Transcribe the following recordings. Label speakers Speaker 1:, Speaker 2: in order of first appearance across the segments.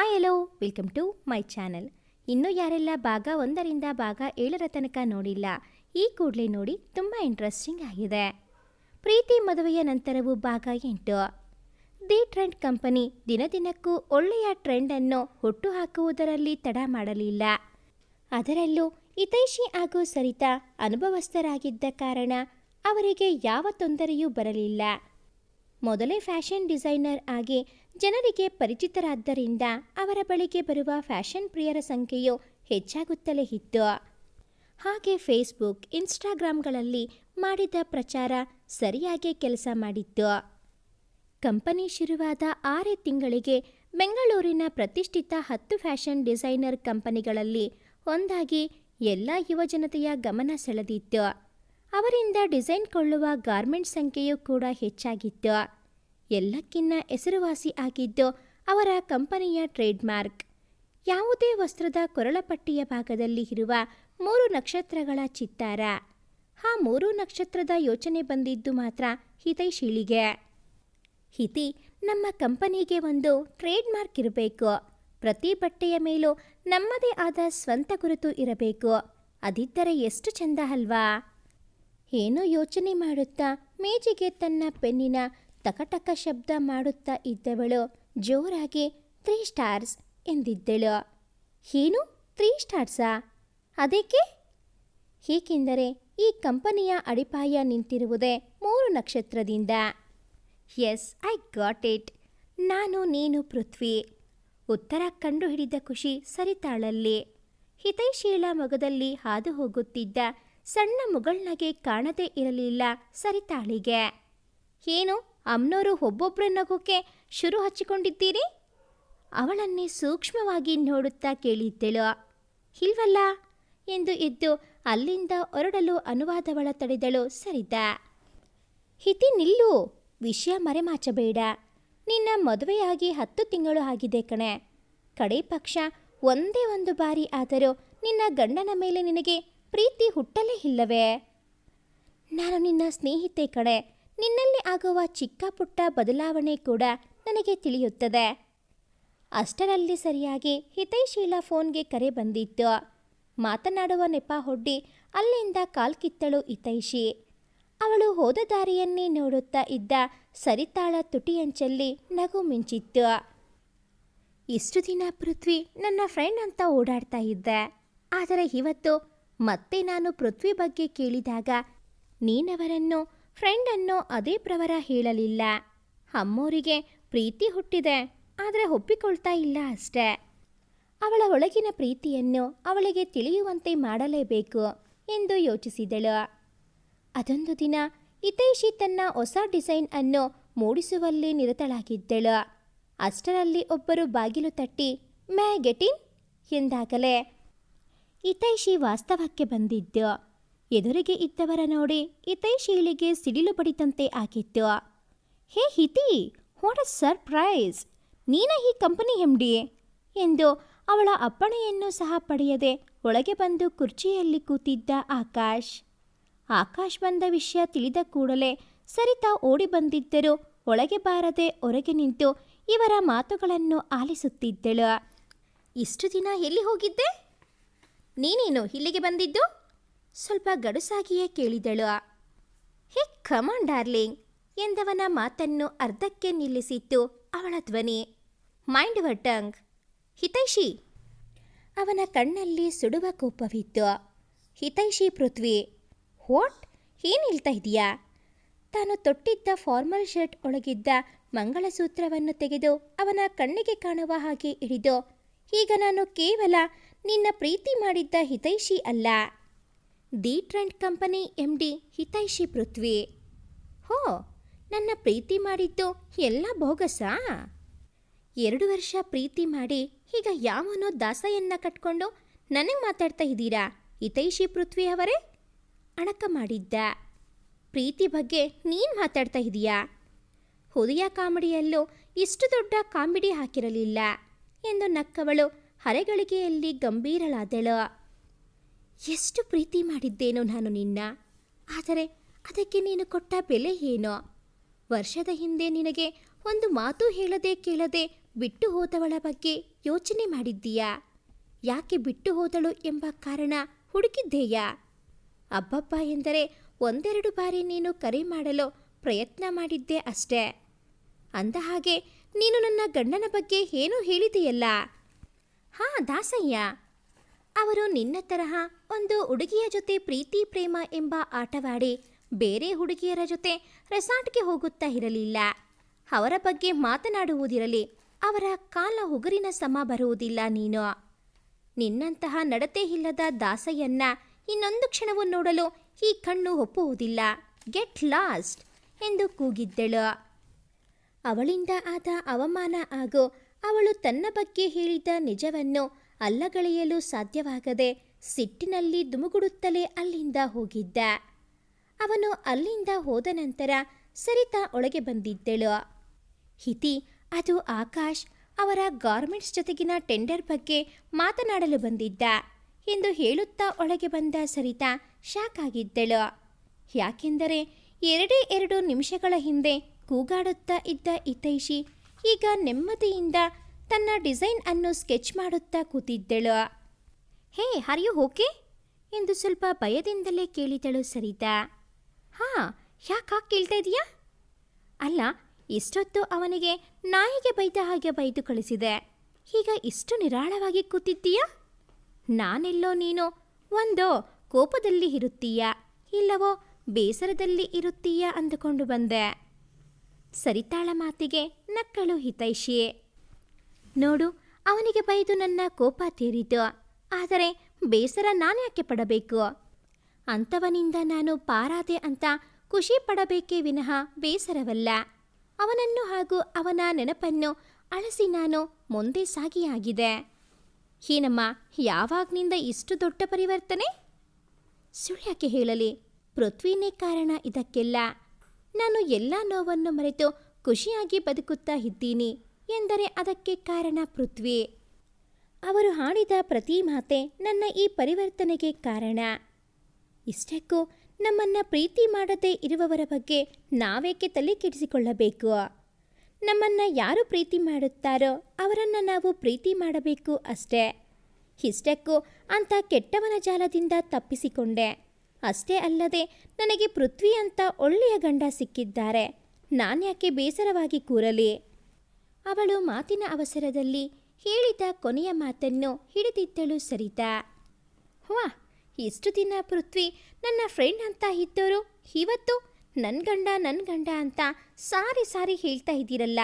Speaker 1: Hi hello welcome to my channel ಇನ್ನೂ ಯಾರೆಲ್ಲ ಭಾಗ ಒಂದರಿಂದ ಭಾಗ ಏಳರ ತನಕ ನೋಡಿಲ್ಲ, ಈ ಕೂಡಲೇ ನೋಡಿ ತುಂಬ ಇಂಟ್ರೆಸ್ಟಿಂಗ್ ಆಗಿದೆ. ಪ್ರೀತಿ ಮದುವೆಯ ನಂತರವೂ ಭಾಗ ಎಂಟು. ದಿ ಟ್ರೆಂಡ್ ಕಂಪನಿ ದಿನದಿನಕ್ಕೂ ಒಳ್ಳೆಯ ಟ್ರೆಂಡನ್ನು ಹುಟ್ಟು ಹಾಕುವುದರಲ್ಲಿ ತಡ ಮಾಡಲಿಲ್ಲ. ಅದರಲ್ಲೂ ಹಿತೈಷಿ ಹಾಗೂ ಸರಿತಾ ಅನುಭವಸ್ಥರಾಗಿದ್ದ ಕಾರಣ ಅವರಿಗೆ ಯಾವ ತೊಂದರೆಯೂ ಬರಲಿಲ್ಲ. ಮೊದಲೇ ಫ್ಯಾಷನ್ ಡಿಸೈನರ್ ಆಗಿ ಜನರಿಗೆ ಪರಿಚಿತರಾದ್ದರಿಂದ ಅವರ ಬಳಿಗೆ ಬರುವ ಫ್ಯಾಷನ್ ಪ್ರಿಯರ ಸಂಖ್ಯೆಯು ಹೆಚ್ಚಾಗುತ್ತಲೇ ಇತ್ತು. ಹಾಗೆ ಫೇಸ್ಬುಕ್ ಇನ್ಸ್ಟಾಗ್ರಾಮ್ಗಳಲ್ಲಿ ಮಾಡಿದ ಪ್ರಚಾರ ಸರಿಯಾಗಿ ಕೆಲಸ ಮಾಡಿತ್ತು. ಕಂಪನಿ ಶುರುವಾದ ಆರೇ ತಿಂಗಳಿಗೆ ಬೆಂಗಳೂರಿನ ಪ್ರತಿಷ್ಠಿತ ಹತ್ತು ಫ್ಯಾಷನ್ ಡಿಸೈನರ್ ಕಂಪನಿಗಳಲ್ಲಿ ಒಂದಾಗಿ ಎಲ್ಲ ಯುವಜನತೆಯ ಗಮನ ಸೆಳೆದಿತ್ತು. ಅವರಿಂದ ಡಿಸೈನ್ ಕೊಳ್ಳುವ ಗಾರ್ಮೆಂಟ್ ಸಂಖ್ಯೆಯೂ ಕೂಡ ಹೆಚ್ಚಾಗಿತ್ತು. ಎಲ್ಲಕ್ಕಿನ್ನ ಹೆಸರುವಾಸಿ ಆಗಿದ್ದು ಅವರ ಕಂಪನಿಯ ಟ್ರೇಡ್ಮಾರ್ಕ್. ಯಾವುದೇ ವಸ್ತ್ರದ ಕೊರಳಪಟ್ಟಿಯ ಭಾಗದಲ್ಲಿ ಇರುವ ಮೂರು ನಕ್ಷತ್ರಗಳ ಚಿತ್ತಾರ. ಆ ಮೂರು ನಕ್ಷತ್ರದ ಯೋಚನೆ ಬಂದಿದ್ದು ಮಾತ್ರ ಹಿತೈಶೀಳಿಗೆ ಹಿತಿ, ನಮ್ಮ ಕಂಪನಿಗೆ ಒಂದು ಟ್ರೇಡ್ ಮಾರ್ಕ್ ಇರಬೇಕು. ಪ್ರತಿ ಬಟ್ಟೆಯ ಮೇಲೂ ನಮ್ಮದೇ ಆದ ಸ್ವಂತ ಗುರುತು ಇರಬೇಕು. ಅದಿದ್ದರೆ ಎಷ್ಟು ಚೆಂದ ಅಲ್ವಾ? ಏನೋ ಯೋಚನೆ ಮಾಡುತ್ತಾ ಮೇಜಿಗೆ ತನ್ನ ಪೆನ್ನಿನ ತಕಟಕ ಶಬ್ದ ಮಾಡುತ್ತಾ ಇದ್ದವಳು ಜೋರಾಗಿ ತ್ರೀ ಸ್ಟಾರ್ಸ್ ಎಂದಿದ್ದಳು. ಏನು ತ್ರೀ ಸ್ಟಾರ್ಸಾ? ಅದಕ್ಕೆ ಏಕೆಂದರೆ ಈ ಕಂಪನಿಯ ಅಡಿಪಾಯ ನಿಂತಿರುವುದೇ ಮೂರು ನಕ್ಷತ್ರದಿಂದ. ಎಸ್ ಐ ಗಾಟ್ ಇಟ್ ನಾನು, ನೀನು, ಪೃಥ್ವಿ. ಉತ್ತರ ಕಂಡುಹಿಡಿದ ಖುಷಿ ಸರಿತಾಳಲ್ಲಿ. ಹಿತೈಶೀಲ ಮೊಗದಲ್ಲಿ ಹಾದು ಹೋಗುತ್ತಿದ್ದ ಸಣ್ಣ ಮುಗಳ್ನಗೆ ಕಾಣದೇ ಇರಲಿಲ್ಲ ಸರಿತಾಳಿಗೆ. ಏನು ಅಮ್ನೋರು ಒಬ್ಬೊಬ್ಬರ ನಗುಕ್ಕೆ ಶುರು ಹಚ್ಚಿಕೊಂಡಿದ್ದೀರಿ? ಅವಳನ್ನೇ ಸೂಕ್ಷ್ಮವಾಗಿ ನೋಡುತ್ತಾ ಕೇಳಿದ್ದಳು ಇಲ್ವಲ್ಲ? ಎಂದು ಎದ್ದು ಅಲ್ಲಿಂದ ಹೊರಡಲು ಅನುವಾದವಳ ತಡೆದಳು ಸರಿದ ಹಿತಿ ನಿಲ್ಲು. ವಿಷಯ ಮರೆಮಾಚಬೇಡ. ನಿನ್ನ ಮದುವೆಯಾಗಿ ಹತ್ತು ತಿಂಗಳು ಆಗಿದೆ ಕಣೆ. ಕಡೆ ಪಕ್ಷ ಒಂದೇ ಒಂದು ಬಾರಿ ಆದರೂ ನಿನ್ನ ಗಂಡನ ಮೇಲೆ ನಿನಗೆ ಪ್ರೀತಿ ಹುಟ್ಟಲೇ ಇಲ್ಲವೇ? ನಾನು ನಿನ್ನ ಸ್ನೇಹಿತೆ ಕಡೆ ನಿನ್ನಲ್ಲಿ ಆಗುವ ಚಿಕ್ಕ ಪುಟ್ಟ ಬದಲಾವಣೆ ಕೂಡ ನನಗೆ ತಿಳಿಯುತ್ತದೆ. ಅಷ್ಟರಲ್ಲಿ ಸರಿಯಾಗಿ ಹಿತೈಶೀಲ ಫೋನ್ಗೆ ಕರೆ ಬಂದಿತ್ತು. ಮಾತನಾಡುವ ನೆಪ ಹೊಡ್ಡಿ ಅಲ್ಲಿಂದ ಕಾಲ್ಕಿತ್ತಳು ಹಿತೈಷಿ. ಅವಳು ಹೋದ ದಾರಿಯನ್ನೇ ನೋಡುತ್ತಾ ಇದ್ದ ಸರಿತಾಳ ತುಟಿಯಂಚಲ್ಲಿ ನಗು ಮಿಂಚಿತ್ತು. ಇಷ್ಟು ದಿನ ಪೃಥ್ವಿ ನನ್ನ ಫ್ರೆಂಡ್ ಅಂತ ಓಡಾಡ್ತಾ ಇದ್ದೆ. ಆದರೆ ಇವತ್ತು ಮತ್ತೆ ನಾನು ಪೃಥ್ವಿ ಬಗ್ಗೆ ಕೇಳಿದಾಗ ನೀನವರನ್ನು ಫ್ರೆಂಡ್ ಅನ್ನೋ ಅದೇ ಪ್ರವರ ಹೇಳಲಿಲ್ಲ. ಅಮ್ಮೋರಿಗೆ ಪ್ರೀತಿ ಹುಟ್ಟಿದೆ, ಆದರೆ ಒಪ್ಪಿಕೊಳ್ತಾ ಇಲ್ಲ ಅಷ್ಟೇ. ಅವಳ ಒಳಗಿನ ಪ್ರೀತಿಯನ್ನು ಅವಳಿಗೆ ತಿಳಿಯುವಂತೆ ಮಾಡಲೇಬೇಕು ಎಂದು ಯೋಚಿಸಿದಳು. ಅದೊಂದು ದಿನ ಹಿತೈಷಿ ತನ್ನ ಹೊಸ ಡಿಸೈನ್ ಅನ್ನು ಮೂಡಿಸುವಲ್ಲಿ ನಿರತಳಾಗಿದ್ದಳು. ಅಷ್ಟರಲ್ಲಿ ಒಬ್ಬರು ಬಾಗಿಲು ತಟ್ಟಿ, ಮ್ಯಾ ಗೆಟಿನ್ ಎಂದಾಗಲೇ ಹಿತೈಷಿ ವಾಸ್ತವಕ್ಕೆ ಬಂದಿದ್ದು. ಎದುರಿಗೆ ಇದ್ದವರ ನೋಡಿ ಹಿತೈಶೀಲಿಗೆ ಸಿಡಿಲು ಬಡಿದಂತೆ ಆಗಿತ್ತು. ಹೇ ಹಿತಿ ವಾಟ್ ಅ ಸರ್ಪ್ರೈಸ್ ನೀನ ಈ ಕಂಪನಿ ಎಂಡಿ? ಎಂದು ಅವಳ ಅಪ್ಪಣೆಯನ್ನು ಸಹ ಪಡೆಯದೆ ಒಳಗೆ ಬಂದು ಕುರ್ಚಿಯಲ್ಲಿ ಕೂತಿದ್ದ ಆಕಾಶ್. ಆಕಾಶ್ ಬಂದ ವಿಷಯ ತಿಳಿದ ಕೂಡಲೇ ಸರಿತಾ ಓಡಿ ಬಂದಿದ್ದರೂ ಒಳಗೆ ಬಾರದೆ ಹೊರಗೆ ನಿಂತು ಇವರ ಮಾತುಗಳನ್ನು ಆಲಿಸುತ್ತಿದ್ದಳು. ಇಷ್ಟು ದಿನ ಎಲ್ಲಿ ಹೋಗಿದ್ದೆ? ನೀನೇನು ಇಲ್ಲಿಗೆ ಬಂದಿದ್ದು? ಸ್ವಲ್ಪ ಗಡುಸಾಗಿಯೇ ಕೇಳಿದಳು. ಹೇ ಕಮಾನ್ ಡಾರ್ಲಿಂಗ್ ಎಂದವನ ಮಾತನ್ನು ಅರ್ಧಕ್ಕೆ ನಿಲ್ಲಿಸಿತ್ತು ಅವಳ ಧ್ವನಿ. ಮೈಂಡ್ ಟಂಗ್ ಹಿತೈಷಿ. ಅವನ ಕಣ್ಣಲ್ಲಿ ಸುಡುವ ಕೋಪವಿತ್ತು. ಹಿತೈಷಿ ಪೃಥ್ವಿ ವಾಟ್ ಏನು ಹೇಳ್ತಾ ಇದೀಯಾ ತಾನು ತೊಟ್ಟಿದ್ದ ಫಾರ್ಮಲ್ ಶರ್ಟ್ ಒಳಗಿದ್ದ ಮಂಗಳಸೂತ್ರವನ್ನು ತೆಗೆದು ಅವನ ಕಣ್ಣಿಗೆ ಕಾಣುವ ಹಾಗೆ ಹಿಡಿದು, ಈಗ ನಾನು ಕೇವಲ ನಿನ್ನ ಪ್ರೀತಿ ಮಾಡಿದ್ದ ಹಿತೈಷಿ ಅಲ್ಲ. The trend company M D Hitaishi Prithvi. ಹೋ, ನನ್ನ ಪ್ರೀತಿ ಮಾಡಿದ್ದು ಎಲ್ಲ ಬೋಗಸಾ? ಎರಡು ವರ್ಷ ಪ್ರೀತಿ ಮಾಡಿ ಈಗ ಯಾವನೋ ದಾಸಯನ್ನ ಕಟ್ಕೊಂಡು ನನಗೆ ಮಾತಾಡ್ತಾ ಇದ್ದೀರಾ, ಹಿತೈಷಿ ಪೃಥ್ವಿ ಅವರೇ? ಅಣಕ ಮಾಡಿದ್ದ. ಪ್ರೀತಿ ಬಗ್ಗೆ ನೀನು ಮಾತಾಡ್ತಾ ಇದೀಯಾ ಹುಲಿಯ ಕಾಮಿಡಿಯಲ್ಲೂ ಇಷ್ಟು ದೊಡ್ಡ ಕಾಮಿಡಿ ಹಾಕಿರಲಿಲ್ಲ ಎಂದು ನಕ್ಕವಳು ಹರೆಗಳಿಗೆಯಲ್ಲಿ ಗಂಭೀರಳಾದಳು. ಎಷ್ಟು ಪ್ರೀತಿ ಮಾಡಿದ್ದೇನೋ ನಾನು ನಿನ್ನ. ಆದರೆ ಅದಕ್ಕೆ ನೀನು ಕೊಟ್ಟ ಬೆಲೆ ಏನೋ? ವರ್ಷದ ಹಿಂದೆ ನಿನಗೆ ಒಂದು ಮಾತು ಹೇಳದೆ ಕೇಳದೆ ಬಿಟ್ಟು ಹೋದವಳ ಬಗ್ಗೆ ಯೋಚನೆ ಮಾಡಿದ್ದೀಯಾ? ಯಾಕೆ ಬಿಟ್ಟು ಹೋದಳು ಎಂಬ ಕಾರಣ ಹುಡುಕಿದ್ದೇಯಾ? ಅಬ್ಬಬ್ಬ ಎಂದರೆ ಒಂದೆರಡು ಬಾರಿ ನೀನು ಕರೆ ಮಾಡಲು ಪ್ರಯತ್ನ ಮಾಡಿದ್ದೆ ಅಷ್ಟೇ. ಅಂದ ಹಾಗೆ ನೀನು ನನ್ನ ಗಂಡನ ಬಗ್ಗೆ ಏನೂ ಹೇಳಿದೆಯಲ್ಲ? ಹಾ ದಾಸಯ್ಯ. ಅವರು ನಿನ್ನ ತರಹ ಒಂದು ಹುಡುಗಿಯ ಜೊತೆ ಪ್ರೀತಿ, ಪ್ರೇಮ ಎಂಬ ಆಟವಾಡಿ ಬೇರೆ ಹುಡುಗಿಯರ ಜೊತೆ ರೆಸಾರ್ಟ್ಗೆ ಹೋಗುತ್ತಾ ಇರಲಿಲ್ಲ. ಅವರ ಬಗ್ಗೆ ಮಾತನಾಡುವುದಿರಲಿ, ಅವರ ಕಾಲ ಉಗುರಿನ ಸಮ ಬರುವುದಿಲ್ಲ ನೀನು. ನಿನ್ನಂತಹ ನಡತೆ ಇಲ್ಲದ ದಾಸಯ್ಯನ್ನ ಇನ್ನೊಂದು ಕ್ಷಣವೂ ನೋಡಲು ಈ ಕಣ್ಣು ಒಪ್ಪುವುದಿಲ್ಲ. ಗೆಟ್ ಲಾಸ್ಟ್ ಎಂದು ಕೂಗಿದ್ದಳು. ಅವಳಿಂದ ಆದ ಅವಮಾನ ಹಾಗೂ ಅವಳು ತನ್ನ ಬಗ್ಗೆ ಹೇಳಿದ ನಿಜವನ್ನು ಅಲ್ಲಗಳೆಯಲು ಸಾಧ್ಯವಾಗದೆ ಸಿಟ್ಟಿನಲ್ಲಿ ದುಮುಗುಡುತ್ತಲೇ ಅಲ್ಲಿಂದ ಹೋಗಿದ್ದ. ಅವನು ಅಲ್ಲಿಂದ ಹೋದ ನಂತರ ಸರಿತಾ ಒಳಗೆ ಬಂದಿದ್ದಳು. ಹಿತಿ, ಅದು ಆಕಾಶ್ ಅವರ ಗಾರ್ಮೆಂಟ್ಸ್ ಜೊತೆಗಿನ ಟೆಂಡರ್ ಬಗ್ಗೆ ಮಾತನಾಡಲು ಬಂದಿದ್ದ ಎಂದು ಹೇಳುತ್ತಾ ಒಳಗೆ ಬಂದ ಸರಿತಾ ಶಾಕ್ ಆಗಿದ್ದಳು. ಯಾಕೆಂದರೆ ಎರಡೇ ಎರಡು ನಿಮಿಷಗಳ ಹಿಂದೆ ಕೂಗಾಡುತ್ತಾ ಇದ್ದ ಹಿತೈಷಿ ಈಗ ನೆಮ್ಮದಿಯಿಂದ ತನ್ನ ಡಿಸೈನ್ ಅನ್ನು ಸ್ಕೆಚ್ ಮಾಡುತ್ತಾ ಕೂತಿದ್ದಳು. ಹೇ ಹರ್ ಯು ಓಕೆ ಎಂದು ಸ್ವಲ್ಪ ಭಯದಿಂದಲೇ ಕೇಳಿದಳು ಸರಿತಾ. ಹಾ, ಯಾಕೆ ಕೇಳ್ತಾ ಇದೆಯಾ? ಅಲ್ಲ, ಇಷ್ಟೊತ್ತು ಅವನಿಗೆ ನಾಯಿಗೆ ಬೈದ ಹಾಗೆ ಬೈದು ಕಳಿಸಿದೆ. ಈಗ ಇಷ್ಟು ನಿರಾಳವಾಗಿ ಕೂತಿದ್ದೀಯಾ? ನಾನೆಲ್ಲೋ ನೀನು ಒಂದೋ ಕೋಪದಲ್ಲಿ ಇರುತ್ತೀಯಾ? ಇಲ್ಲವೋ ಬೇಸರದಲ್ಲಿ ಇರುತ್ತೀಯಾ ಅಂದುಕೊಂಡು ಬಂದೆ. ಸರಿತಾಳ ಮಾತಿಗೆ ನಕ್ಕಳು ಹಿತೈಷಿಯೇ. ನೋಡು, ಅವನಿಗೆ ಬೈದು ನನ್ನ ಕೋಪ ತೀರಿತು. ಆದರೆ ಬೇಸರ ನಾನ್ಯಾಕೆ ಪಡಬೇಕು? ಅಂಥವನಿಂದ ನಾನು ಪಾರಾದೆ ಅಂತ ಖುಷಿ ಪಡಬೇಕೇ ವಿನಃ ಬೇಸರವಲ್ಲ. ಅವನನ್ನು ಹಾಗೂ ಅವನ ನೆನಪನ್ನು ಅಳಸಿ ನಾನು ಮುಂದೆ ಸಾಗಿಯಾಗಿದೆ. ಹೀನಮ್ಮ, ಯಾವಾಗ್ನಿಂದ ಇಷ್ಟು ದೊಡ್ಡ ಪರಿವರ್ತನೆ? ಸುಳ್ಯಾಕೆ ಹೇಳಲಿ, ಪೃಥ್ವಿನೇ ಕಾರಣ ಇದಕ್ಕೆಲ್ಲ. ನಾನು ಎಲ್ಲ ನೋವನ್ನು ಮರೆತು ಖುಷಿಯಾಗಿ ಬದುಕುತ್ತಾ ಇದ್ದೀನಿ. ಎಂದರೆ ಅದಕ್ಕೆ ಕಾರಣ ಪೃಥ್ವಿ. ಅವರು ಹಾಡಿದ ಪ್ರತಿ ಮಾತೆ ನನ್ನ ಈ ಪರಿವರ್ತನೆಗೆ ಕಾರಣ. ಇಷ್ಟಕ್ಕೂ ನಮ್ಮನ್ನ ಪ್ರೀತಿ ಮಾಡದೇ ಇರುವವರ ಬಗ್ಗೆ ನಾವೇಕೆ ತಲೆ ಕೆಡಿಸಿಕೊಳ್ಳಬೇಕು? ನಮ್ಮನ್ನು ಯಾರು ಪ್ರೀತಿ ಮಾಡುತ್ತಾರೋ ಅವರನ್ನು ನಾವು ಪ್ರೀತಿ ಮಾಡಬೇಕು ಅಷ್ಟೇ. ಇಷ್ಟಕ್ಕೂ ಅಂಥ ಕೆಟ್ಟವನ ಜಾಲದಿಂದ ತಪ್ಪಿಸಿಕೊಂಡೆ. ಅಷ್ಟೇ ಅಲ್ಲದೆ ನನಗೆ ಪೃಥ್ವಿ ಅಂತ ಒಳ್ಳೆಯ ಗಂಡ ಸಿಕ್ಕಿದ್ದಾರೆ. ನಾನ್ಯಾಕೆ ಬೇಸರವಾಗಿ ಕೂರಲಿ? ಅವಳು ಮಾತಿನ ಅವಸರದಲ್ಲಿ ಹೇಳಿದ ಕೊನೆಯ ಮಾತನ್ನು ಹಿಡಿದಿದ್ದಳು ಸರಿತಾ. ವಾ ಇಷ್ಟು ದಿನ ಪೃಥ್ವಿ ನನ್ನ ಫ್ರೆಂಡ್ ಅಂತ ಇದ್ದವರು ಇವತ್ತು ನನ್ನ ಗಂಡ ನನ್ನ ಗಂಡ ಅಂತ ಸಾರಿ ಸಾರಿ ಹೇಳ್ತಾ ಇದ್ದೀರಲ್ಲ,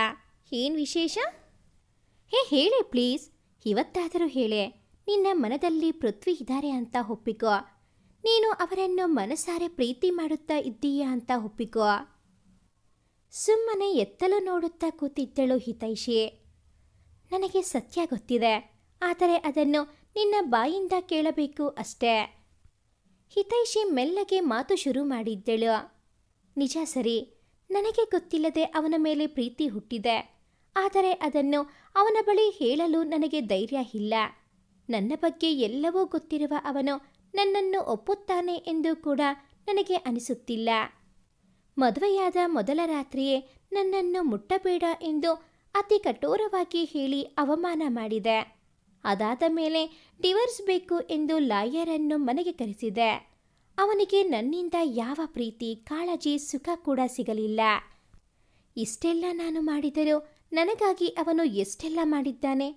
Speaker 1: ಏನು ವಿಶೇಷ? ಹೇ, ಹೇಳೆ ಪ್ಲೀಸ್, ಇವತ್ತಾದರೂ ಹೇಳೆ, ನಿನ್ನ ಮನದಲ್ಲಿ ಪೃಥ್ವಿ ಇದ್ದಾರೆ ಅಂತ ಒಪ್ಪಿಕೋ, ನೀನು ಅವರನ್ನು ಮನಸಾರೆ ಪ್ರೀತಿ ಮಾಡುತ್ತಾ ಇದ್ದೀಯಾ ಅಂತ ಒಪ್ಪಿಕೋ. ಸುಮ್ಮನೆ ಎತ್ತಲು ನೋಡುತ್ತಾ ಕೂತಿದ್ದಳು ಹಿತೈಷಿ. ನನಗೆ ಸತ್ಯ ಗೊತ್ತಿದೆ, ಆದರೆ ಅದನ್ನು ನಿನ್ನ ಬಾಯಿಂದ ಕೇಳಬೇಕು ಅಷ್ಟೇ. ಹಿತೈಷಿ ಮೆಲ್ಲಗೆ ಮಾತು ಶುರು ಮಾಡಿದ್ದಳು. ನಿಜ ಸರಿ, ನನಗೆ ಗೊತ್ತಿಲ್ಲದೆ ಅವನ ಮೇಲೆ ಪ್ರೀತಿ ಹುಟ್ಟಿದೆ, ಆದರೆ ಅದನ್ನು ಅವನ ಬಳಿ ಹೇಳಲು ನನಗೆ ಧೈರ್ಯ ಇಲ್ಲ. ನನ್ನ ಬಗ್ಗೆ ಎಲ್ಲವೂ ಗೊತ್ತಿರುವ ಅವನು ನನ್ನನ್ನು ಒಪ್ಪುತ್ತಾನೆ ಎಂದು ಕೂಡ ನನಗೆ ಅನಿಸುತ್ತಿಲ್ಲ. ಮದುವೆಯಾದ ಮೊದಲ ರಾತ್ರಿಯೇ ನನ್ನನ್ನು ಮುಟ್ಟಬೇಡ ಎಂದು ಅತಿ ಕಠೋರವಾಗಿ ಹೇಳಿ ಅವಮಾನ ಮಾಡಿದೆ. ಅದಾದ ಮೇಲೆ ಡಿವರ್ಸ್ ಬೇಕು ಎಂದು ಲಾಯರನ್ನು ಮನೆಗೆ ಕರೆಸಿದೆ. ಅವನಿಗೆ ನನ್ನಿಂದ ಯಾವ ಪ್ರೀತಿ, ಕಾಳಜಿ, ಸುಖ ಕೂಡ ಸಿಗಲಿಲ್ಲ. ಇಷ್ಟೆಲ್ಲ ನಾನು ಮಾಡಿದರೂ ನನಗಾಗಿ ಅವನು ಎಷ್ಟೆಲ್ಲ ಮಾಡಿದ್ದಾನೆ?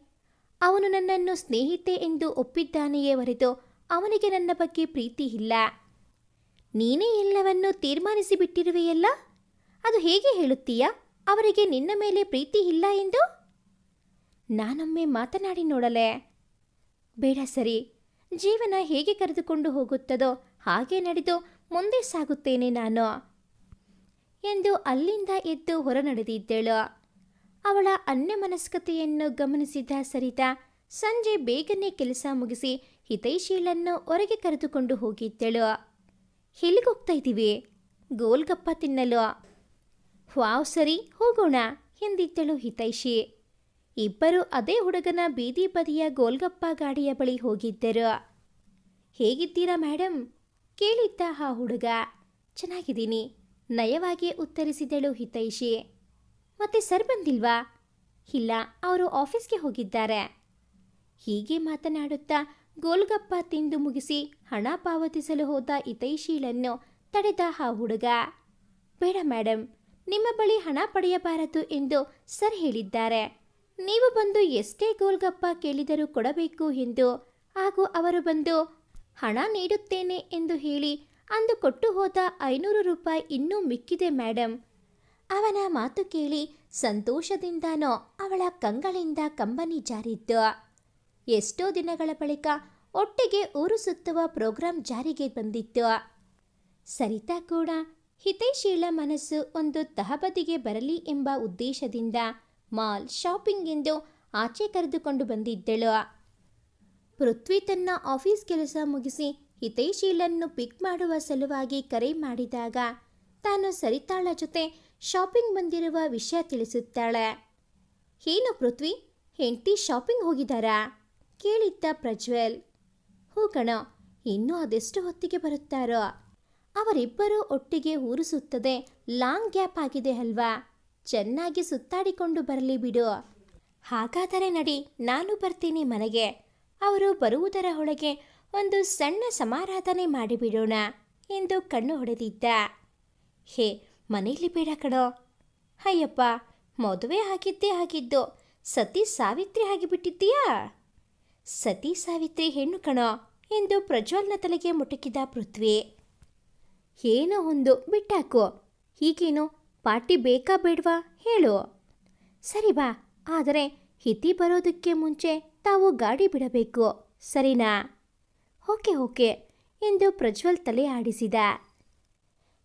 Speaker 1: ಅವನು ನನ್ನನ್ನು ಸ್ನೇಹಿತೆ ಎಂದು ಒಪ್ಪಿದ್ದಾನೆಯೇ ಹೊರತು ಅವನಿಗೆ ನನ್ನ ಬಗ್ಗೆ ಪ್ರೀತಿ ಇಲ್ಲ. ನೀನೇ ಎಲ್ಲವನ್ನೂ ತೀರ್ಮಾನಿಸಿಬಿಟ್ಟಿರುವೆಯಲ್ಲ? ಅದು ಹೇಗೆ ಹೇಳುತ್ತೀಯಾ? ಅವರಿಗೆ ನಿನ್ನ ಮೇಲೆ ಪ್ರೀತಿ ಇಲ್ಲ ಎಂದು? ನಾನೊಮ್ಮೆ ಮಾತನಾಡಿ ನೋಡಲೆ. ಬೇಡ ಸರಿ. ಜೀವನ ಹೇಗೆ ಕರೆದುಕೊಂಡು ಹೋಗುತ್ತದೋ ಹಾಗೆ ನಡೆದು ಮುಂದೆ ಸಾಗುತ್ತೇನೆ ನಾನು. ಎಂದು ಅಲ್ಲಿಂದ ಎದ್ದು ಹೊರ ನಡೆದಿದ್ದಳು ಅವಳ ಅನ್ಯಮನಸ್ಕತೆಯನ್ನು ಗಮನಿಸಿದ ಸರಿತಾ ಸಂಜೆ ಬೇಗನೆ ಕೆಲಸ ಮುಗಿಸಿ ಹಿತೈಶೀಲನ್ನು ಹೊರಗೆ ಕರೆದುಕೊಂಡು ಹೋಗಿದ್ದಳು. ಎಲ್ಲಿಗೋಗ್ತಾ ಇದ್ದೀವಿ? ಗೋಲ್ಗಪ್ಪ ತಿನ್ನಲು ವಾವ್ ಸರಿ, ಹೋಗೋಣ, ಎಂದಿದ್ದಳು ಹಿತೈಷಿ. ಇಬ್ಬರು ಅದೇ ಹುಡುಗನ ಬೀದಿ ಬದಿಯ ಗೋಲ್ಗಪ್ಪ ಗಾಡಿಯ ಬಳಿ ಹೋಗಿದ್ದರು. ಹೇಗಿದ್ದೀರಾ ಮೇಡಮ್ ಕೇಳಿದ್ದ ಆ ಹುಡುಗ. ಚೆನ್ನಾಗಿದ್ದೀನಿ, ನಯವಾಗಿ ಉತ್ತರಿಸಿದಳು ಹಿತೈಷಿ. ಮತ್ತೆ ಸರ್ ಬಂದಿಲ್ವಾ? ಇಲ್ಲ, ಅವರು ಆಫೀಸ್ಗೆ ಹೋಗಿದ್ದಾರೆ. ಹೀಗೆ ಮಾತನಾಡುತ್ತಾ ಗೋಲ್ಗಪ್ಪ ತಿಂದು ಮುಗಿಸಿ ಹಣ ಪಾವತಿಸಲು ಹೋದ ಹಿತೈಷೀಲನ್ನು ತಡೆದ ಆ ಹುಡುಗ. ಬೇಡ ಮೇಡಮ್ ನಿಮ್ಮ ಬಳಿ ಹಣ ಪಡೆಯಬಾರದು ಎಂದು ಸರ್ ಹೇಳಿದ್ದಾರೆ. ನೀವು ಬಂದು ಎಷ್ಟೇ ಗೋಲ್ಗಪ್ಪ ಕೇಳಿದರೂ ಕೊಡಬೇಕು ಎಂದು, ಹಾಗೂ ಅವರು ಬಂದು ಹಣ ನೀಡುತ್ತೇನೆ ಎಂದು ಹೇಳಿ ಅಂದು ಕೊಟ್ಟು ಹೋದ ಐನೂರು ರೂಪಾಯಿ ಇನ್ನೂ ಮಿಕ್ಕಿದೆ ಮೇಡಮ್ ಅವನ ಮಾತು ಕೇಳಿ ಸಂತೋಷದಿಂದನೋ ಅವಳ ಕಂಗಳಿಂದ ಕಂಬನಿ ಜಾರಿದ್ದು ಎಷ್ಟೋ ದಿನಗಳ ಬಳಿಕ ಒಟ್ಟಿಗೆ ಊರು ಸುತ್ತುವ ಪ್ರೋಗ್ರಾಂ ಜಾರಿಗೆ ಬಂದಿತ್ತು. ಸರಿತಾ ಕೂಡ ಹಿತೈಶೀಲ ಮನಸ್ಸು ಒಂದು ತಹಬದಿಗೆ ಬರಲಿ ಎಂಬ ಉದ್ದೇಶದಿಂದ ಮಾಲ್ ಶಾಪಿಂಗ್ ಎಂದು ಆಚೆ ಕರೆದುಕೊಂಡು ಬಂದಿದ್ದಳು. ಪೃಥ್ವಿ ತನ್ನ ಆಫೀಸ್ ಕೆಲಸ ಮುಗಿಸಿ ಹಿತೈಶೀಲನ್ನು ಪಿಕ್ ಮಾಡುವ ಸಲುವಾಗಿ ಕರೆ ಮಾಡಿದಾಗ ತಾನು ಸರಿತಾಳ ಜೊತೆ ಶಾಪಿಂಗ್ ಬಂದಿರುವ ವಿಷಯ ತಿಳಿಸುತ್ತಾಳೆ. ಏನು ಪೃಥ್ವಿ? ಹೆಂಡತಿ ಶಾಪಿಂಗ್ ಹೋಗಿದ್ದಾರಾ? ಕೇಳಿದ್ದ ಪ್ರಜ್ವಲ್, ಹೂ ಕಣ, ಇನ್ನೂ ಅದೆಷ್ಟು ಹೊತ್ತಿಗೆ ಬರುತ್ತಾರೋ? ಅವರಿಬ್ಬರೂ ಒಟ್ಟಿಗೆ ಊರು ಸುತ್ತದೆ ಲಾಂಗ್ ಗ್ಯಾಪ್ ಆಗಿದೆ ಅಲ್ವಾ? ಚೆನ್ನಾಗಿ ಸುತ್ತಾಡಿಕೊಂಡು ಬರಲಿ ಬಿಡು. ಹಾಗಾದರೆ ನಡಿ, ನಾನು ಬರ್ತೀನಿ ಮನೆಗೆ. ಅವರು ಬರುವುದರ ಒಳಗೆ ಒಂದು ಸಣ್ಣ ಸಮಾರಾಧನೆ ಮಾಡಿಬಿಡೋಣ, ಎಂದು ಕಣ್ಣು ಹೊಡೆದಿದ್ದ. ಹೇ, ಮನೆಯಲ್ಲಿ ಬೇಡ ಕಣೋ. ಅಯ್ಯಪ್ಪ, ಮದುವೆ ಆಗಿದ್ದೇ ಆಗಿದ್ದು ಸತಿ ಸಾವಿತ್ರಿ ಆಗಿಬಿಟ್ಟಿದ್ದೀಯಾ? ಸತಿ ಸಾವಿತ್ರಿ ಹೆಣ್ಣು ಕಣೋ ಎಂದು ಪ್ರಜ್ವಲ್ನ ತಲೆಗೆ ಮುಟುಕಿದ ಪೃಥ್ವಿ. ಏನೋ ಒಂದು ಬಿಟ್ಟಾಕು, ಹೀಗೇನು ಪಾರ್ಟಿ ಬೇಕಾ ಬೇಡ್ವಾ? ಹೇಳು. ಸರಿ ಬಾ, ಆದರೆ ಹಿತಿ ಬರೋದಕ್ಕೆ ಮುಂಚೆ ತಾವು ಗಾಡಿ ಬಿಡಬೇಕು, ಸರಿನಾ? ಓಕೆ ಓಕೆ, ಎಂದು ಪ್ರಜ್ವಲ್ ತಲೆ ಆಡಿಸಿದ.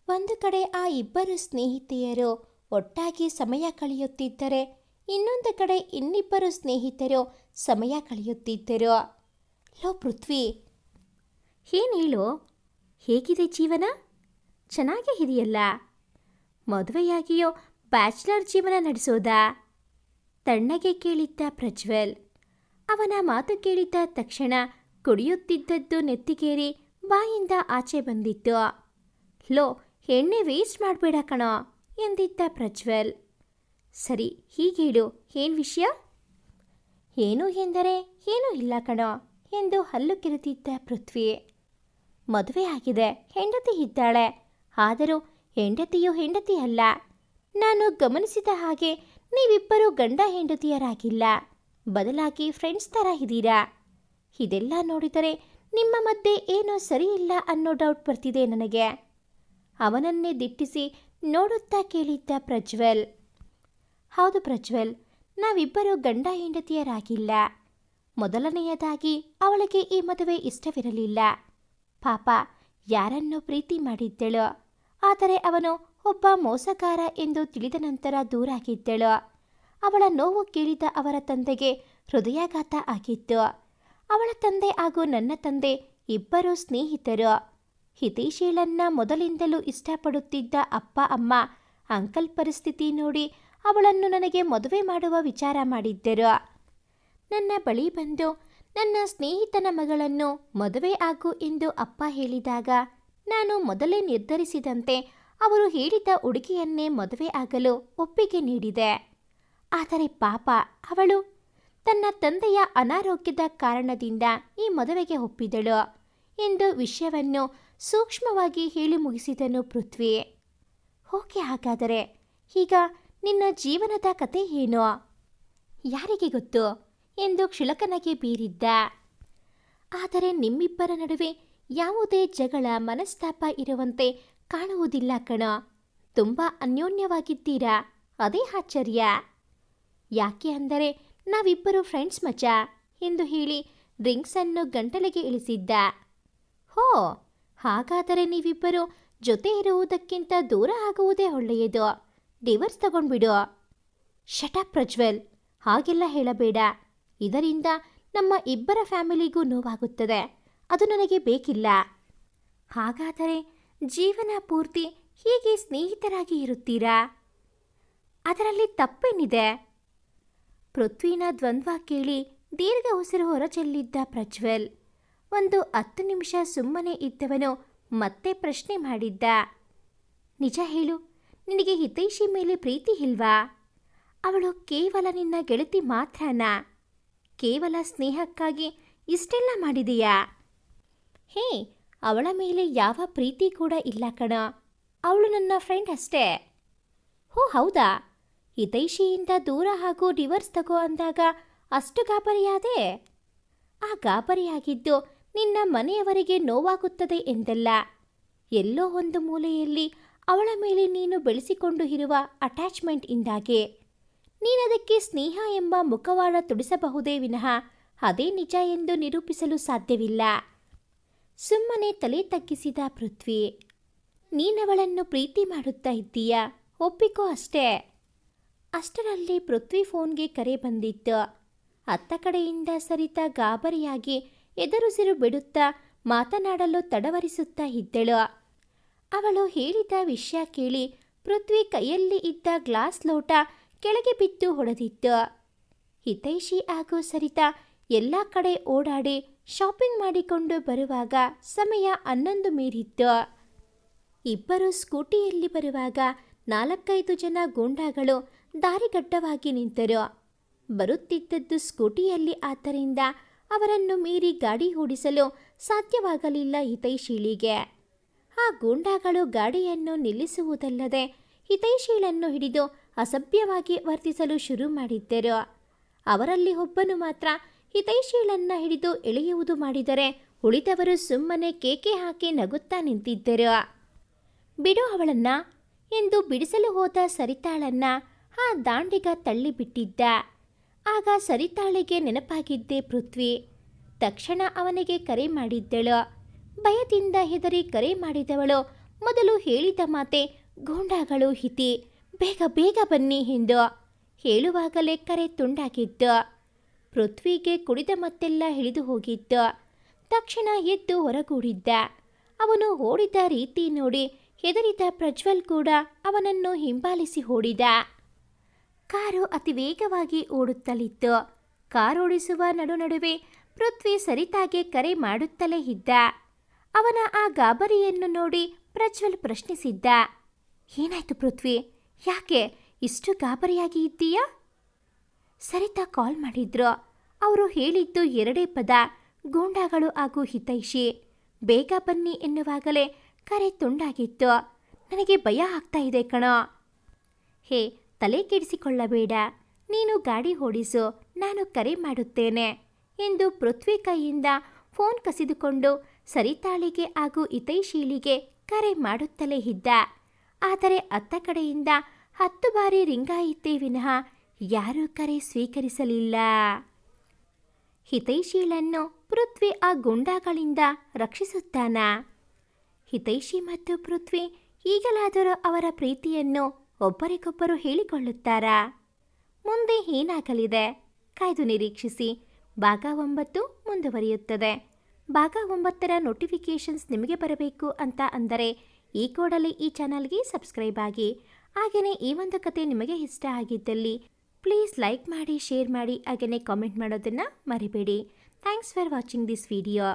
Speaker 1: ಒಂದು ಕಡೆ ಆ ಇಬ್ಬರು ಸ್ನೇಹಿತೆಯರು ಒಟ್ಟಾಗಿ ಸಮಯ ಕಳೆಯುತ್ತಿದ್ದರೆ, ಇನ್ನೊಂದು ಕಡೆ ಇನ್ನಿಬ್ಬರು ಸ್ನೇಹಿತರು ಸಮಯ ಕಳೆಯುತ್ತಿದ್ದರು. ಲೋ ಪೃಥ್ವಿ! ಏನೇಳು ಹೇಗಿದೆ ಜೀವನ? ಚೆನ್ನಾಗೇ ಇದೆಯಲ್ಲ? ಮದುವೆಯಾಗಿಯೋ ಬ್ಯಾಚುಲರ್ ಜೀವನ ನಡೆಸೋದಾ? ತಣ್ಣಗೆ ಕೇಳಿದ್ದ ಪ್ರಜ್ವಲ್. ಅವನ ಮಾತು ಕೇಳಿದ್ದ ತಕ್ಷಣ ಕುಡಿಯುತ್ತಿದ್ದದ್ದು ನೆತ್ತಿಗೇರಿ ಬಾಯಿಂದ ಆಚೆ ಬಂದಿತ್ತು. ಲೋ, ಎಣ್ಣೆ ವೇಸ್ಟ್ ಮಾಡಬೇಡ ಕಣೋ, ಎಂದಿದ್ದ ಪ್ರಜ್ವಲ್. ಸರಿ, ಹೀಗೇಳು, ಏನು ವಿಷಯ? ಏನು ಎಂದರೆ ಏನೂ ಇಲ್ಲ ಕಣೋ ಎಂದು ಹಲ್ಲು ಕಿರುತಿದ್ದ ಪೃಥ್ವಿ. ಮದುವೆ ಆಗಿದೆ, ಹೆಂಡತಿ ಇದ್ದಾಳೆ. ಆದರೂ ಹೆಂಡತಿಯು ಹೆಂಡತಿ ಅಲ್ಲ. ನಾನು ಗಮನಿಸಿದ ಹಾಗೆ ನೀವಿಬ್ಬರೂ ಗಂಡ ಹೆಂಡತಿಯರಾಗಿಲ್ಲ. ಬದಲಾಗಿ ಫ್ರೆಂಡ್ಸ್ ಥರ ಇದ್ದೀರಾ? ಇದೆಲ್ಲ ನೋಡಿದರೆ ನಿಮ್ಮ ಮಧ್ಯೆ ಏನೋ ಸರಿಯಿಲ್ಲ ಅನ್ನೋ ಡೌಟ್ ಬರ್ತಿದೆ ನನಗೆ. ಅವನನ್ನೇ ದಿಟ್ಟಿಸಿ ನೋಡುತ್ತಾ ಕೇಳಿದ್ದ ಪ್ರಜ್ವಲ್. ಹೌದು ಪ್ರಜ್ವಲ್ ನಾವಿಬ್ಬರು ಗಂಡ ಹೆಂಡತಿಯರಾಗಿಲ್ಲ. ಮೊದಲನೆಯದಾಗಿ ಅವಳಿಗೆ ಈ ಮದುವೆ ಇಷ್ಟವಿರಲಿಲ್ಲ. ಪಾಪ, ಯಾರನ್ನು ಪ್ರೀತಿ ಮಾಡಿದ್ದಳು? ಆದರೆ ಅವನು ಒಬ್ಬ ಮೋಸಗಾರ ಎಂದು ತಿಳಿದ ನಂತರ ದೂರಾಗಿದ್ದಳು. ಅವಳ ನೋವು ಕೇಳಿದ ಅವರ ತಂದೆಗೆ ಹೃದಯಾಘಾತ ಆಗಿತ್ತು. ಅವಳ ತಂದೆ ಹಾಗೂ ನನ್ನ ತಂದೆ ಇಬ್ಬರು ಸ್ನೇಹಿತರು. ಹಿತೇಶೀಲನ್ನ ಮೊದಲಿಂದಲೂ ಇಷ್ಟಪಡುತ್ತಿದ್ದ ಅಪ್ಪ, ಅಮ್ಮ ಅಂಕಲ್ ಪರಿಸ್ಥಿತಿ ನೋಡಿ ಅವಳನ್ನು ನನಗೆ ಮದುವೆ ಮಾಡುವ ವಿಚಾರ ಮಾಡಿದ್ದರು. ನನ್ನ ಬಳಿ ಬಂದು ನನ್ನ ಸ್ನೇಹಿತನ ಮಗಳನ್ನು ಮದುವೆ ಆಗು ಎಂದು ಅಪ್ಪ ಹೇಳಿದಾಗ ನಾನು ಮೊದಲೇ ನಿರ್ಧರಿಸಿದಂತೆ ಅವರು ಹೇಳಿದ ಹುಡುಗಿಯನ್ನೇ ಮದುವೆ ಆಗಲು ಒಪ್ಪಿಗೆ ನೀಡಿದೆ. ಆದರೆ ಪಾಪ, ಅವಳು ತನ್ನ ತಂದೆಯ ಅನಾರೋಗ್ಯದ ಕಾರಣದಿಂದ ಈ ಮದುವೆಗೆ ಒಪ್ಪಿದಳು ಎಂದು ವಿಷಯವನ್ನು ಸೂಕ್ಷ್ಮವಾಗಿ ಹೇಳಿ ಮುಗಿಸಿದನು ಪೃಥ್ವಿ. ಓಕೆ, ಹಾಗಾದರೆ ಈಗ ನಿನ್ನ ಜೀವನದ ಕತೆ ಏನು? ಯಾರಿಗೆ ಗೊತ್ತು? ಎಂದು ಕ್ಷುಲಕನಗೆ ಬೀರಿದ್ದ. ಆದರೆ ನಿಮ್ಮಿಬ್ಬರ ನಡುವೆ ಯಾವುದೇ ಜಗಳ, ಮನಸ್ತಾಪ ಇರುವಂತೆ ಕಾಣುವುದಿಲ್ಲ ಕಣ. ತುಂಬ ಅನ್ಯೋನ್ಯವಾಗಿದ್ದೀರಾ? ಅದೇ ಆಶ್ಚರ್ಯ. ಯಾಕೆ ಅಂದರೆ ನಾವಿಬ್ಬರು ಫ್ರೆಂಡ್ಸ್ ಮಚ ಎಂದು ಹೇಳಿ ಡ್ರಿಂಕ್ಸನ್ನು ಗಂಟಲಿಗೆ ಇಳಿಸಿದ್ದ. ಹೋ, ಹಾಗಾದರೆ ನೀವಿಬ್ಬರು ಜೊತೆ ಇರುವುದಕ್ಕಿಂತ ದೂರ ಆಗುವುದೇ ಒಳ್ಳೆಯದು. ಡಿವರ್ಸ್ ತಗೊಂಡ್ಬಿಡು. ಶಟ ಪ್ರಜ್ವಲ್. ಹಾಗೆಲ್ಲ ಹೇಳಬೇಡ. ಇದರಿಂದ ನಮ್ಮ ಇಬ್ಬರ ಫ್ಯಾಮಿಲಿಗೂ ನೋವಾಗುತ್ತದೆ. ಅದು ನನಗೆ ಬೇಕಿಲ್ಲ. ಹಾಗಾದರೆ ಜೀವನ ಪೂರ್ತಿ ಹೀಗೆ ಸ್ನೇಹಿತರಾಗಿ ಇರುತ್ತೀರಾ? ಅದರಲ್ಲಿ ತಪ್ಪೇನಿದೆ? ಪೃಥ್ವಿನ ದ್ವಂದ್ವ ಕೇಳಿ ದೀರ್ಘ ಉಸಿರು ಹೊರಚೆಲ್ಲಿದ್ದ ಪ್ರಜ್ವಲ್. ಒಂದು ಹತ್ತು ನಿಮಿಷ ಸುಮ್ಮನೆ ಇದ್ದವನು ಮತ್ತೆ ಪ್ರಶ್ನೆ ಮಾಡಿದ್ದ. ನಿಜ ಹೇಳು ನಿನಗೆ ಹಿತೈಷಿ ಮೇಲೆ ಪ್ರೀತಿ ಇಲ್ವಾ? ಅವಳು ಕೇವಲ ನಿನ್ನ ಗೆಳತಿ ಮಾತ್ರನಾ? ಕೇವಲ ಸ್ನೇಹಕ್ಕಾಗಿ ಇಷ್ಟೆಲ್ಲ ಮಾಡಿದೆಯಾ? ಹೇ, ಅವಳ ಮೇಲೆ ಯಾವ ಪ್ರೀತಿ ಕೂಡ ಇಲ್ಲ ಕಣ. ಅವಳು ನನ್ನ ಫ್ರೆಂಡ್ ಅಷ್ಟೇ. ಹೋ, ಹೌದಾ? ಹಿತೈಷಿಯಿಂದ ದೂರ ಹಾಗೂ ಡಿವರ್ಸ್ ತಗೋ ಅಂದಾಗ ಅಷ್ಟು ಗಾಬರಿಯಾದೆ? ಆ ಗಾಬರಿಯಾಗಿದ್ದು ನಿನ್ನ ಮನೆಯವರಿಗೆ ನೋವಾಗುತ್ತದೆ ಎಂದಲ್ಲ. ಎಲ್ಲೋ ಒಂದು ಮೂಲೆಯಲ್ಲಿ ಅವಳ ಮೇಲೆ ನೀನು ಬೆಳೆಸಿಕೊಂಡು ಇರುವ ಅಟ್ಯಾಚ್ಮೆಂಟ್ ಇಂದಾಗೆ ನೀನದಕ್ಕೆ ಸ್ನೇಹ ಎಂಬ ಮುಖವಾಡ ತುಡಿಸಬಹುದೇ ವಿನಃ ಅದೇ ನಿಜ ಎಂದು ನಿರೂಪಿಸಲು ಸಾಧ್ಯವಿಲ್ಲ. ಸುಮ್ಮನೆ ತಲೆ ತಗ್ಗಿಸಿದ ಪೃಥ್ವಿ ನೀನವಳನ್ನು ಪ್ರೀತಿ ಮಾಡುತ್ತಾ ಇದ್ದೀಯ? ಒಪ್ಪಿಕೋ ಅಷ್ಟೇ. ಅಷ್ಟರಲ್ಲಿ ಪೃಥ್ವಿ ಫೋನ್ಗೆ ಕರೆ ಬಂದಿತ್ತು. ಅತ್ತ ಕಡೆಯಿಂದ ಸರಿತಾ ಗಾಬರಿಯಾಗಿ ಎದುರುಸಿರು ಬಿಡುತ್ತಾ ಮಾತನಾಡಲು ತಡವರಿಸುತ್ತಾ ಇದ್ದಳು. ಅವಳು ಹೇಳಿದ ವಿಷಯ ಕೇಳಿ ಪೃಥ್ವಿ ಕೈಯಲ್ಲಿ ಇದ್ದ ಗ್ಲಾಸ್ ಲೋಟ ಕೆಳಗೆ ಬಿದ್ದು ಹೊಡೆದಿತ್ತು. ಹಿತೈಷಿ ಹಾಗೂ ಸರಿತಾ ಎಲ್ಲ ಕಡೆ ಓಡಾಡಿ ಶಾಪಿಂಗ್ ಮಾಡಿಕೊಂಡು ಬರುವಾಗ ಸಮಯ ಹನ್ನೊಂದು ಮೀರಿತ್ತು. ಇಬ್ಬರು ಸ್ಕೂಟಿಯಲ್ಲಿ ಬರುವಾಗ ನಾಲ್ಕೈದು ಜನ ಗೂಂಡಾಗಳು ದಾರಿಗಡ್ಡವಾಗಿ ನಿಂತರು. ಬರುತ್ತಿದ್ದದ್ದು ಸ್ಕೂಟಿಯಲ್ಲಿ, ಆದ್ದರಿಂದ ಅವರನ್ನು ಮೀರಿ ಗಾಡಿ ಓಡಿಸಲು ಸಾಧ್ಯವಾಗಲಿಲ್ಲ ಹಿತೈಶೀಳಿಗೆ ಆ ಗೂಂಡಾಗಳು ಗಾಡಿಯನ್ನು ನಿಲ್ಲಿಸುವುದಲ್ಲದೆ ಹಿತೈಷಿಗಳನ್ನು ಹಿಡಿದು ಅಸಭ್ಯವಾಗಿ ವರ್ತಿಸಲು ಶುರು ಮಾಡಿದ್ದರು. ಅವರಲ್ಲಿ ಒಬ್ಬನು ಮಾತ್ರ ಹಿತೈಶೀಳನ್ನ ಹಿಡಿದು ಎಳೆಯುವುದು ಮಾಡಿದರೆ ಉಳಿದವರು ಸುಮ್ಮನೆ ಕೇಕೆ ಹಾಕಿ ನಗುತ್ತಾ ನಿಂತಿದ್ದರು. ಬಿಡು ಅವಳನ್ನ, ಎಂದು ಬಿಡಿಸಲು ಹೋದ ಸರಿತಾಳನ್ನ ಆ ದಾಂಡಿಗ ತಳ್ಳಿಬಿಟ್ಟಿದ್ದ. ಆಗ ಸರಿತಾಳಿಗೆ ನೆನಪಾಗಿದ್ದೆ ಪೃಥ್ವಿ. ತಕ್ಷಣ ಅವನಿಗೆ ಕರೆ ಮಾಡಿದ್ದಳು ಭಯದಿಂದ ಹೆದರಿ ಕರೆ ಮಾಡಿದವಳು. ಮೊದಲು ಹೇಳಿದ ಮಾತೆ, ಗೂಂಡಾಗಳು ಹಿತಿ, ಬೇಗ ಬೇಗ ಬನ್ನಿ ಎಂದು. ಹೇಳುವಾಗಲೇ ಕರೆ ತುಂಡಾಗಿತ್ತು ಪೃಥ್ವಿಗೆ ಕುಡಿದ ಮತ್ತೆಲ್ಲ ಹಿಡಿದು ಹೋಗಿತ್ತು ತಕ್ಷಣ ಎದ್ದು ಹೊರಗೂಡಿದ್ದ. ಅವನು ಓಡಿದ ರೀತಿ ನೋಡಿ ಹೆದರಿದ ಪ್ರಜ್ವಲ್ ಕೂಡ ಅವನನ್ನು ಹಿಂಬಾಲಿಸಿ ಓಡಿದ. ಕಾರು ಅತಿ ವೇಗವಾಗಿ ಓಡುತ್ತಲಿತ್ತು. ಕಾರು ಓಡಿಸುವ ನಡುನಡುವೆ ಪೃಥ್ವಿ ಸರಿತಾಗೆ ಕರೆ ಮಾಡುತ್ತಲೇ ಇದ್ದ. ಅವನ ಆ ಗಾಬರಿಯನ್ನು ನೋಡಿ ಪ್ರಜ್ವಲ್ ಪ್ರಶ್ನಿಸಿದ್ದ, ಏನಾಯ್ತು ಪೃಥ್ವಿ? ಯಾಕೆ ಇಷ್ಟು ಗಾಬರಿಯಾಗಿ ಇದ್ದೀಯಾ? ಸರಿತಾ ಕಾಲ್ ಮಾಡಿದ್ರು. ಅವರು ಹೇಳಿದ್ದು ಎರಡೇ ಪದ, ಗೂಂಡಾಗಳು ಹಾಗೂ ಹಿತೈಷಿ. ಬೇಗ ಬನ್ನಿ ಎನ್ನುವಾಗಲೇ ಕರೆ ತುಂಡಾಗಿತ್ತು. ನನಗೆ ಭಯ ಆಗ್ತಾ ಇದೆ ಕಣೋ. ಹೇ, ತಲೆ ಕೆಡಿಸಿಕೊಳ್ಳಬೇಡ. ನೀನು ಗಾಡಿ ಓಡಿಸು, ನಾನು ಕರೆ ಮಾಡುತ್ತೇನೆ ಎಂದು ಪೃಥ್ವಿ ಕೈಯಿಂದ ಫೋನ್ ಕಸಿದುಕೊಂಡು ಸರಿತಾಳಿಗೆ ಹಾಗೂ ಹಿತೈಶೀಲಿಗೆ ಕರೆ ಮಾಡುತ್ತಲೇ ಇದ್ದ. ಆದರೆ ಅತ್ತ ಕಡೆಯಿಂದ ಹತ್ತು ಬಾರಿ ರಿಂಗಾಯಿತೇ ವಿನಃ ಯಾರೂ ಕರೆ ಸ್ವೀಕರಿಸಲಿಲ್ಲ. ಹಿತೈಶೀಲನ್ನು ಪೃಥ್ವಿ ಆ ಗುಂಡಾಗಳಿಂದ ರಕ್ಷಿಸುತ್ತಾನ? ಹಿತೈಷಿ ಮತ್ತು ಪೃಥ್ವಿ ಈಗಲಾದರೂ ಅವರ ಪ್ರೀತಿಯನ್ನು ಒಬ್ಬರಿಗೊಬ್ಬರು ಹೇಳಿಕೊಳ್ಳುತ್ತಾರಾ? ಮುಂದೆ ಏನಾಗಲಿದೆ? ಕಾಯ್ದು ನಿರೀಕ್ಷಿಸಿ. ಭಾಗ ಒಂಬತ್ತು ಮುಂದುವರಿಯುತ್ತದೆ. ಭಾಗ ಒಂಬತ್ತರ ನೋಟಿಫಿಕೇಷನ್ಸ್ ನಿಮಗೆ ಬರಬೇಕು ಅಂತ ಅಂದರೆ ಈ ಕೋಡಲ್ಲಿ ಈ ಚಾನಲ್ಗೆ ಸಬ್ಸ್ಕ್ರೈಬ್ ಆಗಿ. ಹಾಗೆಯೇ ಈ ಒಂದು ಕತೆ ನಿಮಗೆ ಇಷ್ಟ ಆಗಿದ್ದಲ್ಲಿ ಪ್ಲೀಸ್ ಲೈಕ್ ಮಾಡಿ ಶೇರ್ ಮಾಡಿ ಹಾಗೆಯೇ ಕಾಮೆಂಟ್ ಮಾಡೋದನ್ನು ಮರಿಬೇಡಿ. Thanks for watching this video